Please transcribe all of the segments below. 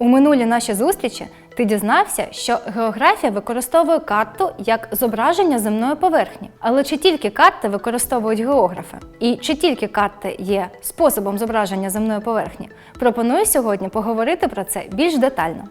У минулі наші зустрічі ти дізнався, що географія використовує карту як зображення земної поверхні. Але чи тільки карти використовують географи? І чи тільки карти є способом зображення земної поверхні? Пропоную сьогодні поговорити про це більш детально.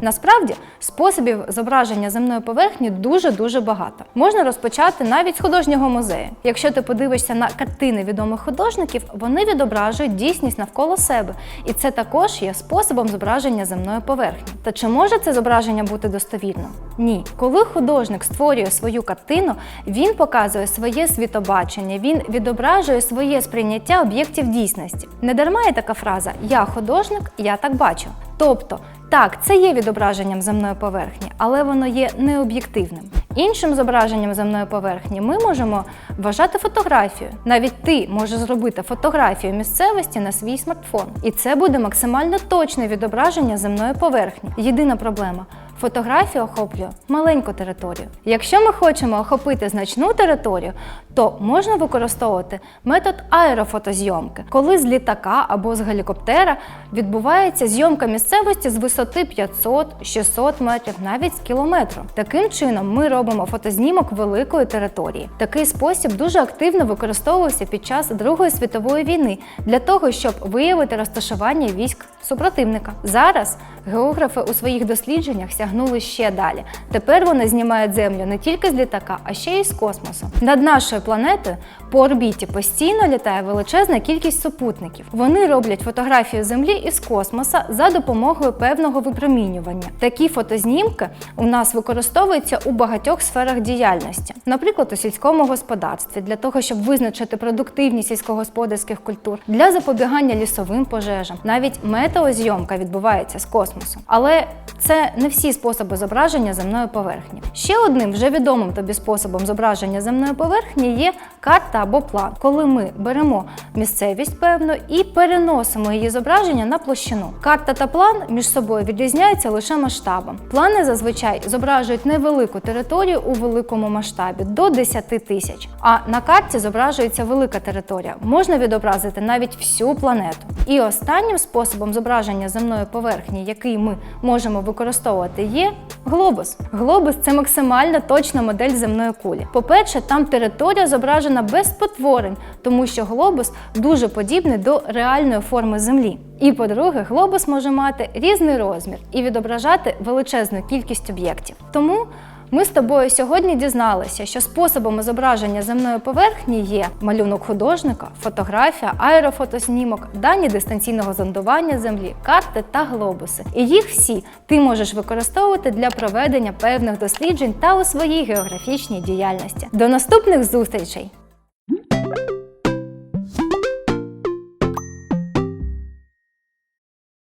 Насправді способів зображення земної поверхні дуже дуже багато. Можна розпочати навіть з художнього музею. Якщо ти подивишся на картини відомих художників, вони відображують дійсність навколо себе, і це також є способом зображення земної поверхні. Та чи може це зображення бути достовірним? Ні. Коли художник створює свою картину, він показує своє світобачення, він відображує своє сприйняття об'єктів дійсності. Не дарма є така фраза Я художник, я так бачу. Тобто, так, це є відображенням земної поверхні, але воно є необ'єктивним. Іншим зображенням земної поверхні ми можемо вважати фотографію. Навіть ти можеш зробити фотографію місцевості на свій смартфон, і це буде максимально точне відображення земної поверхні. Єдина проблема. Фотографія охоплює маленьку територію. Якщо ми хочемо охопити значну територію, то можна використовувати метод аерофотозйомки, коли з літака або з гелікоптера відбувається зйомка місцевості з висоти 500-600 метрів, навіть з кілометру. Таким чином ми робимо фотознімок великої території. Такий спосіб дуже активно використовувався під час Другої світової війни для того, щоб виявити розташування військ супротивника. Зараз географи у своїх дослідженнях сягнули ще далі. Тепер вони знімають землю не тільки з літака, а ще й з космосу. Над нашою планетою по орбіті постійно літає величезна кількість супутників. Вони роблять фотографію Землі із космоса за допомогою певного випромінювання. Такі фотознімки у нас використовуються у багатьох сферах діяльності, наприклад, у сільському господарстві, для того, щоб визначити продуктивність сільськогосподарських культур, для запобігання лісовим пожежам. Навіть метеозйомка відбувається з космосу. Але це не всі способи зображення земної поверхні. Ще одним вже відомим тобі способом зображення земної поверхні є карта або план, коли ми беремо місцевість певну і переносимо її зображення на площину. Карта та план між собою відрізняються лише масштабом. Плани зазвичай зображують невелику територію у великому масштабі до 10 тисяч. А на карті зображується велика територія. Можна відобразити навіть всю планету. І останнім способом зображення земної поверхні, який ми можемо використовувати, є глобус. Глобус це максимально точна модель земної кулі. По-перше, там територія зображена без спотворень, тому що глобус дуже подібний до реальної форми Землі. І по-друге, глобус може мати різний розмір і відображати величезну кількість об'єктів. Тому ми з тобою сьогодні дізналися, що способами зображення земної поверхні є малюнок художника, фотографія, аерофотоснімок, дані дистанційного зондування землі, карти та глобуси. І їх всі ти можеш використовувати для проведення певних досліджень та у своїй географічній діяльності. До наступних зустрічей!